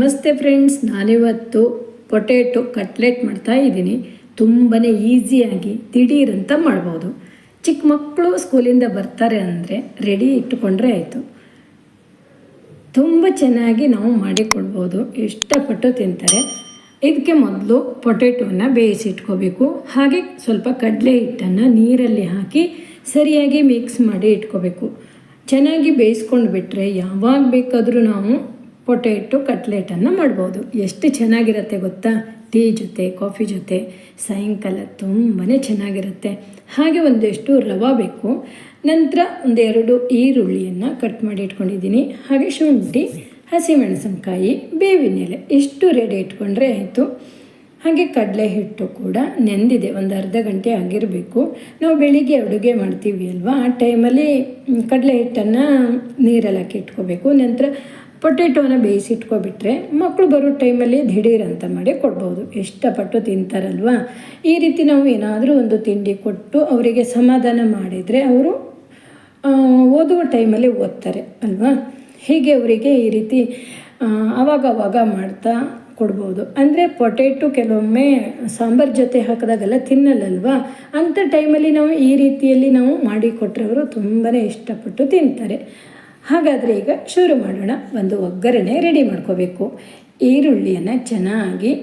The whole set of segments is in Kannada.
ನಮಸ್ತೆ ಫ್ರೆಂಡ್ಸ್ ನಾನಿವತ್ತು ಪೊಟೇಟೊ ಕಟ್ಲೆಟ್ ಮಾಡ್ತಾ ಇದ್ದೀನಿ. ತುಂಬಾ ಈಸಿಯಾಗಿ ದಿಢೀರಂತ ಮಾಡ್ಬೋದು. ಚಿಕ್ಕ ಮಕ್ಕಳು ಸ್ಕೂಲಿಂದ ಬರ್ತಾರೆ ಅಂದರೆ ರೆಡಿ ಇಟ್ಟುಕೊಂಡ್ರೆ ಆಯಿತು. ತುಂಬ ಚೆನ್ನಾಗಿ ನಾವು ಮಾಡಿಕೊಡ್ಬೋದು. ಇಷ್ಟಪಟ್ಟು ತಿಂತಾರೆ. ಇದಕ್ಕೆ ಮೊದಲು ಪೊಟೆಟೋನ ಬೇಯಿಸಿಟ್ಕೋಬೇಕು ಹಾಗೆ ಸ್ವಲ್ಪ ಕಡಲೆ ಹಿಟ್ಟನ್ನು ನೀರಲ್ಲಿ ಹಾಕಿ ಸರಿಯಾಗಿ ಮಿಕ್ಸ್ ಮಾಡಿ ಇಟ್ಕೋಬೇಕು. ಚೆನ್ನಾಗಿ ಬೇಯಿಸ್ಕೊಂಡು ಬಿಟ್ಟರೆ ಯಾವಾಗ ಬೇಕಾದರೂ ನಾವು ಪೊಟೆಟೊ ಕಟ್ಲೆಟನ್ನು ಮಾಡ್ಬೋದು. ಎಷ್ಟು ಚೆನ್ನಾಗಿರುತ್ತೆ ಗೊತ್ತಾ? ಟೀ ಜೊತೆ, ಕಾಫಿ ಜೊತೆ, ಸಾಯಂಕಾಲ ತುಂಬಾ ಚೆನ್ನಾಗಿರುತ್ತೆ. ಹಾಗೆ ಒಂದಷ್ಟು ರವೆ ಬೇಕು. ನಂತರ ಒಂದೆರಡು ಈರುಳ್ಳಿಯನ್ನು ಕಟ್ ಮಾಡಿ ಇಟ್ಕೊಂಡಿದ್ದೀನಿ. ಹಾಗೆ ಶುಂಠಿ, ಹಸಿಮೆಣಸಿನ್ಕಾಯಿ ಬೇವಿನ ಎಲೆ ಇಷ್ಟು ರೆಡಿ ಇಟ್ಕೊಂಡ್ರೆ ಆಯಿತು. ಹಾಗೆ ಕಡಲೆ ಹಿಟ್ಟು ಕೂಡ ನೆಂದಿದೆ. ಒಂದು ಅರ್ಧ ಗಂಟೆ ಆಗಿರಬೇಕು. ನಾವು ಬೆಳಿಗ್ಗೆ ಅಡುಗೆ ಮಾಡ್ತೀವಿ ಅಲ್ವಾ? ಆ ಟೈಮಲ್ಲಿ ಕಡಲೆ ಹಿಟ್ಟನ್ನು ನೀರಲ್ಲಿ ಹಾಕಿ ಇಟ್ಕೋಬೇಕು. ನಂತರ ಪೊಟೆಟೋನ ಬೇಯಿಸಿಟ್ಕೊಬಿಟ್ರೆ ಮಕ್ಕಳು ಬರೋ ಟೈಮಲ್ಲಿ ದಿಢೀರ್ ಅಂತ ಮಾಡಿ ಕೊಡ್ಬೋದು. ಇಷ್ಟಪಟ್ಟು ತಿಂತಾರಲ್ವಾ? ಈ ರೀತಿ ನಾವು ಏನಾದರೂ ಒಂದು ತಿಂಡಿ ಕೊಟ್ಟು ಅವರಿಗೆ ಸಮಾಧಾನ ಮಾಡಿದರೆ ಅವರು ಓದುವ ಟೈಮಲ್ಲಿ ಓದ್ತಾರೆ ಅಲ್ವಾ? ಹೀಗೆ ಅವರಿಗೆ ಈ ರೀತಿ ಆವಾಗ ಅವಾಗ ಮಾಡ್ತಾ ಕೊಡ್ಬೋದು. ಅಂದರೆ ಪೊಟೆಟೊ ಕೆಲವೊಮ್ಮೆ ಸಾಂಬಾರು ಜೊತೆ ಹಾಕಿದಾಗೆಲ್ಲ ತಿನ್ನಲ್ಲಲ್ವಾ? ಅಂಥ ಟೈಮಲ್ಲಿ ನಾವು ಈ ರೀತಿಯಲ್ಲಿ ನಾವು ಮಾಡಿ ಕೊಟ್ಟರೆ ಅವರು ತುಂಬಾ ಇಷ್ಟಪಟ್ಟು ತಿಂತಾರೆ. ಹಾಗಾದರೆ ಈಗ ಶುರು ಮಾಡೋಣ. ಒಂದು ಒಗ್ಗರಣೆ ರೆಡಿ ಮಾಡ್ಕೋಬೇಕು. ಈರುಳ್ಳಿಯನ್ನು ಚೆನ್ನಾಗಿ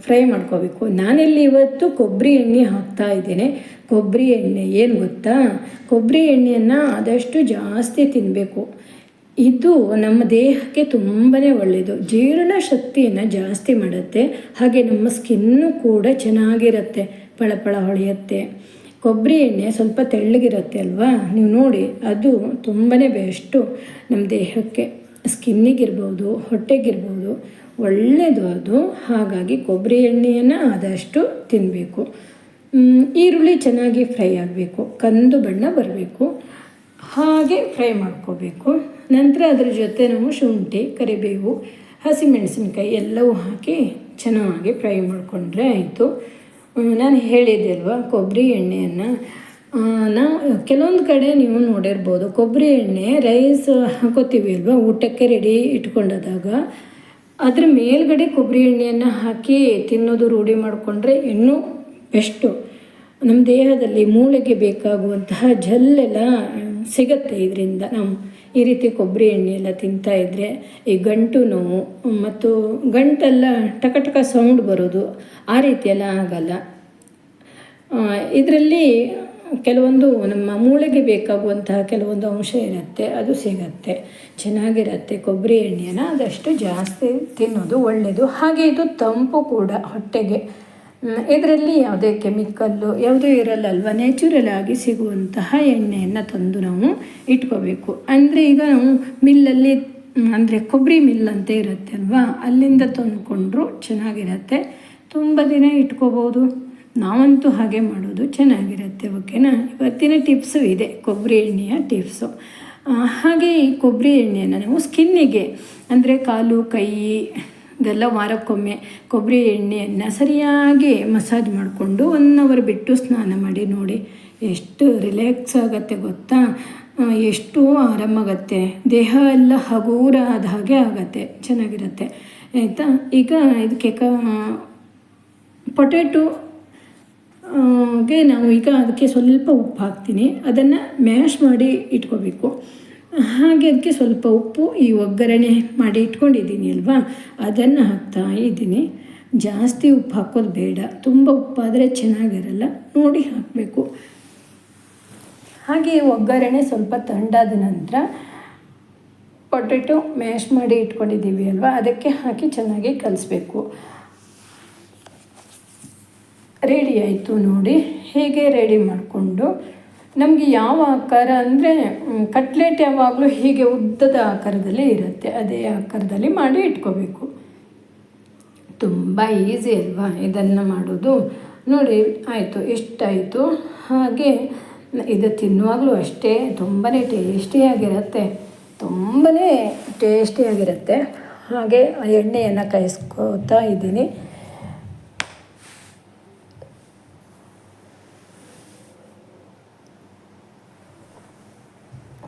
ಫ್ರೈ ಮಾಡ್ಕೋಬೇಕು. ನಾನಿಲ್ಲಿ ಇವತ್ತು ಕೊಬ್ಬರಿ ಎಣ್ಣೆ ಹಾಕ್ತಾ ಇದ್ದೇನೆ. ಕೊಬ್ಬರಿ ಎಣ್ಣೆ ಏನು ಗೊತ್ತಾ? ಕೊಬ್ಬರಿ ಎಣ್ಣೆಯನ್ನು ಆದಷ್ಟು ಜಾಸ್ತಿ ತಿನ್ನಬೇಕು ಇದು ನಮ್ಮ ದೇಹಕ್ಕೆ ತುಂಬಾ ಒಳ್ಳೆಯದು ಜೀರ್ಣ ಶಕ್ತಿಯನ್ನು ಜಾಸ್ತಿ ಮಾಡುತ್ತೆ. ಹಾಗೆ ನಮ್ಮ ಸ್ಕಿನ್ನು ಕೂಡ ಚೆನ್ನಾಗಿರುತ್ತೆ. ಪಳಪಳ ಹೊಳೆಯುತ್ತೆ. ಕೊಬ್ಬರಿ ಎಣ್ಣೆ ಸ್ವಲ್ಪ ತೆಳ್ಳಗಿರುತ್ತೆ ಅಲ್ವಾ? ನೀವು ನೋಡಿ, ಅದು ತುಂಬಾ ಬೆಸ್ಟು ನಮ್ಮ ದೇಹಕ್ಕೆ. ಸ್ಕಿನ್ನಿಗಿರ್ಬೋದು ಹೊಟ್ಟೆಗಿರ್ಬೋದು ಒಳ್ಳೆಯದು ಅದು. ಹಾಗಾಗಿ ಕೊಬ್ಬರಿ ಎಣ್ಣೆಯನ್ನು ಆದಷ್ಟು ತಿನ್ನಬೇಕು ಈರುಳ್ಳಿ ಚೆನ್ನಾಗಿ ಫ್ರೈ ಆಗಬೇಕು. ಕಂದು ಬಣ್ಣ ಬರಬೇಕು. ಹಾಗೆ ಫ್ರೈ ಮಾಡ್ಕೋಬೇಕು. ನಂತರ ಅದ್ರ ಜೊತೆ ನಾವು ಶುಂಠಿ, ಕರಿಬೇವು, ಹಸಿಮೆಣಸಿನ್ಕಾಯಿ ಎಲ್ಲವೂ ಹಾಕಿ ಚೆನ್ನಾಗಿ ಫ್ರೈ ಮಾಡಿಕೊಂಡ್ರೆ ಆಯಿತು. ನಾನು ಹೇಳಿದ್ದೆ ಅಲ್ವಾ ಕೊಬ್ಬರಿ ಎಣ್ಣೆಯನ್ನು ನಾವು ಕೆಲವೊಂದು ಕಡೆ ನೀವು ನೋಡಿರ್ಬೋದು ಕೊಬ್ಬರಿ ಎಣ್ಣೆ, ರೈಸ್ ಹಾಕೋತೀವಿ ಅಲ್ವಾ ಊಟಕ್ಕೆ ರೆಡಿ ಇಟ್ಕೊಂಡಾಗ ಅದ್ರ ಮೇಲ್ಗಡೆ ಕೊಬ್ಬರಿ ಎಣ್ಣೆಯನ್ನು ಹಾಕಿ ತಿನ್ನೋದು ರೂಢಿ ಮಾಡಿಕೊಂಡ್ರೆ ಇನ್ನೂ ಬೆಸ್ಟು. ನಮ್ಮ ದೇಹದಲ್ಲಿ ಮೂಳೆಗೆ ಬೇಕಾಗುವಂತಹ ಜಲ್ಲೆಲ್ಲ ಸಿಗತ್ತೆ ಇದರಿಂದ ನಾವು ಈ ರೀತಿ ಕೊಬ್ಬರಿ ಎಣ್ಣೆ ಎಲ್ಲ ತಿಂತಾಯಿದ್ರೆ ಈ ಗಂಟು ನೋವು, ಮತ್ತು ಗಂಟೆಲ್ಲ ಟಕ ಸೌಂಡ್ ಬರೋದು ಆ ರೀತಿಯೆಲ್ಲ ಆಗಲ್ಲ. ಇದರಲ್ಲಿ ಕೆಲವೊಂದು ನಮ್ಮ ಮೂಳೆಗೆ ಬೇಕಾಗುವಂತಹ ಕೆಲವೊಂದು ಅಂಶ ಇರುತ್ತೆ, ಅದು ಸಿಗತ್ತೆ. ಚೆನ್ನಾಗಿರುತ್ತೆ ಕೊಬ್ಬರಿ ಎಣ್ಣೆಯನ್ನು ಅದಷ್ಟು ಜಾಸ್ತಿ ತಿನ್ನೋದು ಒಳ್ಳೆಯದು ಹಾಗೆ ಇದು ತಂಪು ಕೂಡ ಹೊಟ್ಟೆಗೆ. ಇದರಲ್ಲಿ ಯಾವುದೇ ಕೆಮಿಕಲ್ಲು ಯಾವುದೂ ಇರಲ್ಲ ಅಲ್ವಾ ನ್ಯಾಚುರಲ್ ಆಗಿ ಸಿಗುವಂತಹ ಎಣ್ಣೆಯನ್ನು ತಂದು ನಾವು ಇಟ್ಕೋಬೇಕು. ಅಂದರೆ ಈಗ ನಾವು ಮಿಲ್ಲಲ್ಲಿ ಅಂದರೆ ಕೊಬ್ಬರಿ ಮಿಲ್ ಅಂತ ಇರುತ್ತೆ ಅಲ್ವಾ? ಅಲ್ಲಿಂದ ತಂದುಕೊಂಡ್ರು ಚೆನ್ನಾಗಿರತ್ತೆ. ತುಂಬ ದಿನ ಇಟ್ಕೋಬೋದು. ನಾವಂತೂ ಹಾಗೆ ಮಾಡೋದು ಚೆನ್ನಾಗಿರುತ್ತೆ, ಓಕೆನಾ? ಇವತ್ತಿನ ಟಿಪ್ಸು ಇದೆ ಕೊಬ್ಬರಿ ಎಣ್ಣೆಯ ಟಿಪ್ಸು. ಹಾಗೆ ಈ ಕೊಬ್ಬರಿ ಎಣ್ಣೆಯನ್ನು ನಾವು ಸ್ಕಿನ್ನಿಗೆ, ಅಂದರೆ ಕಾಲು, ಕೈ ಇದೆಲ್ಲ ವಾರಕ್ಕೊಮ್ಮೆ ಕೊಬ್ಬರಿ ಎಣ್ಣೆಯನ್ನು ಸರಿಯಾಗಿ ಮಸಾಜ್ ಮಾಡಿಕೊಂಡು ಒನ್ ಅವರ್ ಬಿಟ್ಟು ಸ್ನಾನ ಮಾಡಿ ನೋಡಿ. ಎಷ್ಟು ರಿಲ್ಯಾಕ್ಸ್ ಆಗುತ್ತೆ ಗೊತ್ತಾ? ಎಷ್ಟು ಆರಾಮಾಗತ್ತೆ. ದೇಹ ಎಲ್ಲ ಹಗೂರ ಆದ ಹಾಗೆ ಆಗತ್ತೆ. ಚೆನ್ನಾಗಿರುತ್ತೆ. ಆಯಿತಾ? ಈಗ ಇದಕ್ಕೆ ಕ ಪೊಟ್ಯಾಟೊ ಗೆ ನಾವು ಈಗ ಅದಕ್ಕೆ ಸ್ವಲ್ಪ ಉಪ್ಪು ಹಾಕ್ತೀನಿ. ಅದನ್ನು ಮ್ಯಾಶ್ ಮಾಡಿ ಇಟ್ಕೋಬೇಕು. ಹಾಗೆ ಅದಕ್ಕೆ ಸ್ವಲ್ಪ ಉಪ್ಪು, ಈ ಒಗ್ಗರಣೆ ಮಾಡಿ ಇಟ್ಕೊಂಡಿದ್ದೀನಿ ಅಲ್ವಾ? ಅದನ್ನು ಹಾಕ್ತಾ ಇದ್ದೀನಿ. ಜಾಸ್ತಿ ಉಪ್ಪು ಹಾಕೋದು ಬೇಡ. ತುಂಬ ಉಪ್ಪಾದರೆ ಚೆನ್ನಾಗಿರಲ್ಲ. ನೋಡಿ ಹಾಕಬೇಕು. ಹಾಗೆ ಒಗ್ಗರಣೆ ಸ್ವಲ್ಪ ತಂಡಾದ ನಂತರ ಪೊಟೆಟೊ ಮ್ಯಾಶ್ ಮಾಡಿ ಇಟ್ಕೊಂಡಿದ್ದೀವಿ ಅಲ್ವಾ? ಅದಕ್ಕೆ ಹಾಕಿ ಚೆನ್ನಾಗಿ ಕಲಿಸ್ಬೇಕು. ರೆಡಿ ಆಯಿತು ನೋಡಿ. ಹೇಗೆ ರೆಡಿ ಮಾಡಿಕೊಂಡು ನಮಗೆ ಯಾವ ಆಕಾರ ಅಂದರೆ ಕಟ್ಲೆಟ್ ಯಾವಾಗಲೂ ಹೀಗೆ ಉದ್ದದ ಆಕಾರದಲ್ಲಿ ಇರುತ್ತೆ. ಅದೇ ಆಕಾರದಲ್ಲಿ ಮಾಡಿ ಇಟ್ಕೋಬೇಕು. ತುಂಬ ಈಸಿ ಅಲ್ವಾ ಇದನ್ನು ಮಾಡೋದು? ನೋಡಿ, ಆಯಿತು ಇಷ್ಟಾಯಿತು ಹಾಗೆ, ಇದು ತಿನ್ನುವಾಗಲೂ ಅಷ್ಟೇ ತುಂಬಾ ಟೇಸ್ಟಿಯಾಗಿರುತ್ತೆ ತುಂಬಾ ಟೇಸ್ಟಿಯಾಗಿರುತ್ತೆ ಹಾಗೆ ಎಣ್ಣೆಯನ್ನು ಕಾಯಿಸ್ಕೋತಾ ಇದ್ದೀನಿ.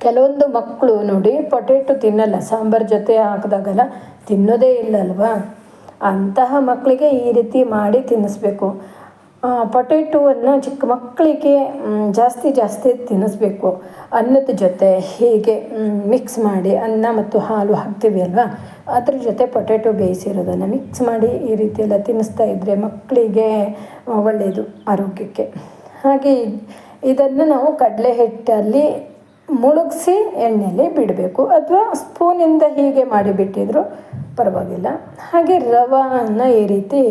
ಕೆಲವೊಂದು ಮಕ್ಕಳು ನೋಡಿ ಪೊಟೆಟೊ ತಿನ್ನಲ್ಲ, ಸಾಂಬಾರು ಜೊತೆ ಹಾಕಿದಾಗೆಲ್ಲ ತಿನ್ನೋದೇ ಇಲ್ಲಲ್ವಾ? ಅಂತಹ ಮಕ್ಕಳಿಗೆ ಈ ರೀತಿ ಮಾಡಿ ತಿನ್ನಿಸ್ಬೇಕು. ಪೊಟೆಟೋವನ್ನು ಚಿಕ್ಕ ಮಕ್ಕಳಿಗೆ ಜಾಸ್ತಿ ಜಾಸ್ತಿ ತಿನ್ನಿಸ್ಬೇಕು. ಅನ್ನದ ಜೊತೆ ಹೀಗೆ ಮಿಕ್ಸ್ ಮಾಡಿ ಅನ್ನ ಮತ್ತು ಹಾಲು ಹಾಕ್ತೀವಿ ಅಲ್ವಾ? ಅದ್ರ ಜೊತೆ ಪೊಟೆಟೊ ಬೇಯಿಸಿರೋದನ್ನು ಮಿಕ್ಸ್ ಮಾಡಿ ಈ ರೀತಿ ಎಲ್ಲ ತಿನ್ನಿಸ್ತಾ ಇದ್ದರೆ ಮಕ್ಕಳಿಗೆ ಒಳ್ಳೆಯದು ಆರೋಗ್ಯಕ್ಕೆ. ಹಾಗೆ ಇದನ್ನು ನಾವು ಕಡಲೆ ಹಿಟ್ಟಲ್ಲಿ ಮುಳುಗಿಸಿ ಎಣ್ಣೆಯಲ್ಲಿ ಬಿಡಬೇಕು. ಅಥವಾ ಸ್ಪೂನಿಂದ ಹೀಗೆ ಮಾಡಿ ಬಿಟ್ಟಿದ್ರು ಪರವಾಗಿಲ್ಲ. ಹಾಗೆ ರವಾನ ಈ ರೀತಿ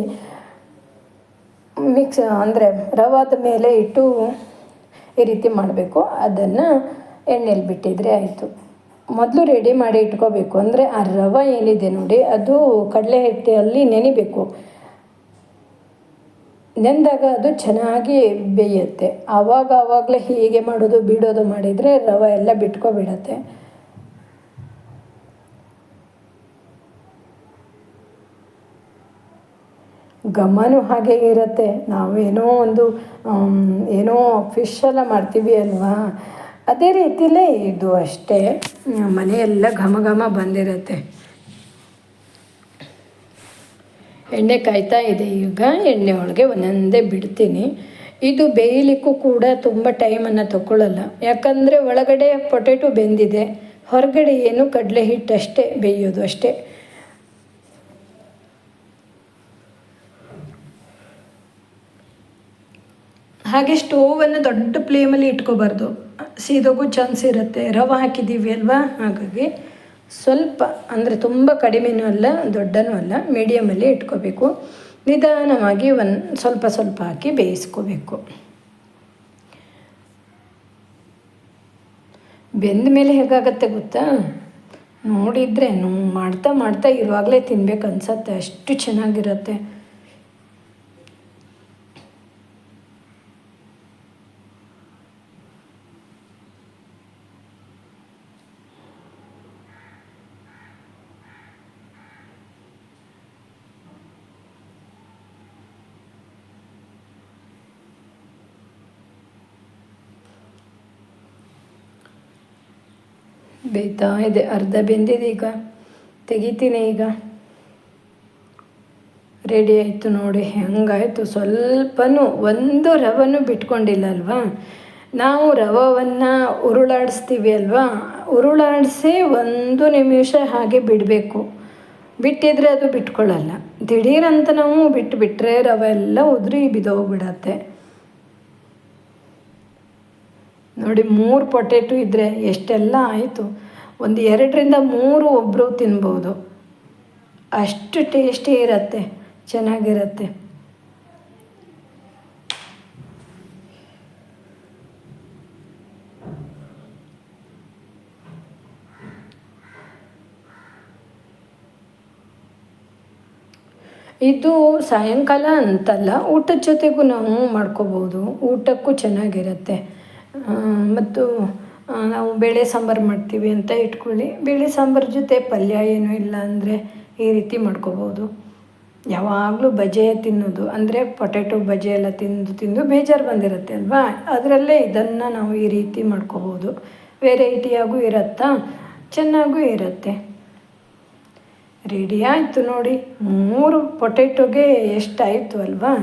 ಮಿಕ್ಸ್, ಅಂದರೆ ರವಾದ ಮೇಲೆ ಇಟ್ಟು ಈ ರೀತಿ ಮಾಡಬೇಕು. ಅದನ್ನು ಎಣ್ಣೆಯಲ್ಲಿ ಬಿಟ್ಟಿದ್ರೆ ಆಯಿತು. ಮೊದಲು ರೆಡಿ ಮಾಡಿ ಇಟ್ಕೋಬೇಕು. ಅಂದರೆ ಆ ರವ ಏನಿದೆ ನೋಡಿ, ಅದು ಕಡಲೆ ಹಿಟ್ಟಲ್ಲಿ ನೆನಿಬೇಕು. ನೆಂದಾಗ ಅದು ಚೆನ್ನಾಗಿ ಬೇಯುತ್ತೆ. ಆವಾಗ ಆವಾಗಲೇ ಹೀಗೆ ಮಾಡೋದು, ಬಿಡೋದು ಮಾಡಿದರೆ ರವೆ ಎಲ್ಲ ಬಿಟ್ಕೊಬಿಡತ್ತೆ. ಘಮನೂ ಹಾಗೆ ಇರುತ್ತೆ. ನಾವೇನೋ ಒಂದು ಏನೋ ಫಿಶ್ ಎಲ್ಲ ಮಾಡ್ತೀವಿ ಅಲ್ವಾ? ಅದೇ ರೀತಿಯಲ್ಲೇ ಇದು ಅಷ್ಟೇ. ಮನೆಯೆಲ್ಲ ಘಮ ಘಮ ಬಂದಿರುತ್ತೆ. ಎಣ್ಣೆ ಕಾಯ್ತಾ ಇದೆ ಈಗ. ಎಣ್ಣೆ ಒಳಗೆ ಒಂದೊಂದೇ ಬಿಡ್ತೀನಿ. ಇದು ಬೇಯಲಿಕ್ಕೂ ಕೂಡ ತುಂಬ ಟೈಮನ್ನು ತಗೊಳ್ಳಲ್ಲ ಯಾಕಂದರೆ ಒಳಗಡೆ ಪೊಟೆಟೊ ಬೆಂದಿದೆ. ಹೊರಗಡೆ ಏನು ಕಡಲೆ ಹಿಟ್ಟು ಅಷ್ಟೇ ಬೇಯೋದು ಅಷ್ಟೇ. ಹಾಗೆ ಸ್ಟೋವನ್ನು ದೊಡ್ಡ ಫ್ಲೇಮಲ್ಲಿ ಇಟ್ಕೋಬಾರ್ದು. ಸೀದೋಗೂ ಚಾನ್ಸ್ ಇರುತ್ತೆ. ರವೆ ಹಾಕಿದ್ದೀವಿ ಅಲ್ವಾ? ಹಾಗಾಗಿ. ಸ್ವಲ್ಪ ಅಂದರೆ ತುಂಬ ಕಡಿಮೆನೂ ಅಲ್ಲ, ದೊಡ್ಡನೂ ಅಲ್ಲ ಮೀಡಿಯಮಲ್ಲಿ ಇಟ್ಕೋಬೇಕು. ನಿಧಾನವಾಗಿ ಒಂದು ಸ್ವಲ್ಪ ಸ್ವಲ್ಪ ಹಾಕಿ ಬೇಯಿಸ್ಕೋಬೇಕು. ಬೆಂದ ಮೇಲೆ ಹೇಗಾಗತ್ತೆ ಗೊತ್ತಾ? ನೋಡಿದರೆ ಮಾಡ್ತಾ ಮಾಡ್ತಾ ಇರುವಾಗಲೇ ತಿನ್ಬೇಕು ಅನ್ಸತ್ತೆ, ಅಷ್ಟು ಚೆನ್ನಾಗಿರುತ್ತೆ. ಬೇಯ್ತಾ ಇದೆ. ಅರ್ಧ ಬೆಂದಿದೆ ಈಗ. ತೆಗಿತೀನಿ ಈಗ. ರೆಡಿ ಆಯಿತು ನೋಡಿ. ಹೆಂಗಾಯಿತು. ಸ್ವಲ್ಪನೂ ಒಂದು ರವನು ಬಿಟ್ಕೊಂಡಿಲ್ಲ ಅಲ್ವಾ ನಾವು ರವವನ್ನು ಉರುಳಾಡಿಸ್ತೀವಿ ಅಲ್ವಾ? ಉರುಳಾಡಿಸಿ ಒಂದು ನಿಮಿಷ ಹಾಗೆ ಬಿಡಬೇಕು. ಬಿಟ್ಟಿದ್ರೆ ಅದು ಬಿಟ್ಕೊಳ್ಳಲ್ಲ. ದಿಢೀರಂತ ನಾವು ಬಿಟ್ಟು ಬಿಟ್ಟರೆ ರವೆ ಎಲ್ಲ ಉದುರಿ ಬಿದ್ದೋಗ್ಬಿಡತ್ತೆ ನೋಡಿ, ಮೂರು ಪೊಟೆಟೊ ಇದ್ದರೆ ಎಷ್ಟೆಲ್ಲ ಆಯಿತು? ಒಂದು ಎರಡರಿಂದ ಮೂರು ಒಬ್ಬರು ತಿನ್ಬೋದು. ಅಷ್ಟು ಟೇಸ್ಟಿ ಇರುತ್ತೆ, ಚೆನ್ನಾಗಿರುತ್ತೆ. ಇದು ಸಾಯಂಕಾಲ ಅಂತಲ್ಲ, ಊಟದ ಜೊತೆಗೂ ನಾವು ಮಾಡ್ಕೋಬೋದು. ಊಟಕ್ಕೂ ಚೆನ್ನಾಗಿರುತ್ತೆ. ಮತ್ತು ನಾವು ಬೇಳೆ ಸಾಂಬಾರು ಮಾಡ್ತೀವಿ ಅಂತ ಇಟ್ಕೊಳ್ಳಿ. ಬೇಳೆ ಸಾಂಬಾರು ಜೊತೆ ಪಲ್ಯ ಏನೂ ಇಲ್ಲ ಅಂದರೆ ಈ ರೀತಿ ಮಾಡ್ಕೋಬೋದು. ಯಾವಾಗಲೂ ಬಜೆ ತಿನ್ನೋದು, ಅಂದರೆ ಪೊಟೆಟೊ ಬಜೆ ಎಲ್ಲ ತಿಂದು ತಿಂದು ಬೇಜಾರು ಬಂದಿರುತ್ತೆ ಅಲ್ವಾ? ಅದರಲ್ಲೇ ಇದನ್ನು ನಾವು ಈ ರೀತಿ ಮಾಡ್ಕೋಬೋದು. ವೆರೈಟಿಯಾಗೂ ಇರುತ್ತಾ, ಚೆನ್ನಾಗೂ ಇರುತ್ತೆ. ರೆಡಿ ಆಯಿತು ನೋಡಿ. ಮೂರು ಪೊಟ್ಯಾಟೊಗೆ ಎಷ್ಟಾಯಿತು ಅಲ್ವಾ?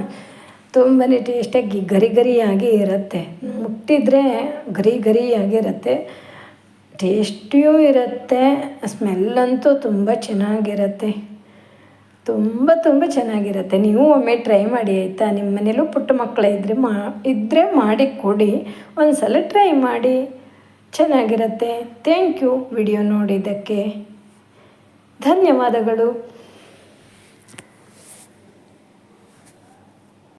ತುಂಬಾ ಟೇಸ್ಟಾಗಿ ಗರಿ ಗರಿಯಾಗಿ ಇರುತ್ತೆ. ಮುಟ್ಟಿದರೆ ಗರಿ ಗರಿಯಾಗಿರುತ್ತೆ ಟೇಸ್ಟಿಯೂ ಇರುತ್ತೆ ಸ್ಮೆಲ್ಲಂತೂ ತುಂಬ ಚೆನ್ನಾಗಿರುತ್ತೆ. ತುಂಬ ತುಂಬ ಚೆನ್ನಾಗಿರುತ್ತೆ. ನೀವು ಒಮ್ಮೆ ಟ್ರೈ ಮಾಡಿ ಆಯಿತಾ? ನಿಮ್ಮ ಮನೇಲೂ ಪುಟ್ಟ ಮಕ್ಕಳೇ ಇದ್ದರೆ ಮಾ ಇದ್ದರೆ ಮಾಡಿ ಕೊಡಿ. ಒಂದು ಸಲ ಟ್ರೈ ಮಾಡಿ. ಚೆನ್ನಾಗಿರುತ್ತೆ. ಥ್ಯಾಂಕ್ ಯು ವಿಡಿಯೋ ನೋಡಿದ್ದಕ್ಕೆ. ಧನ್ಯವಾದಗಳು.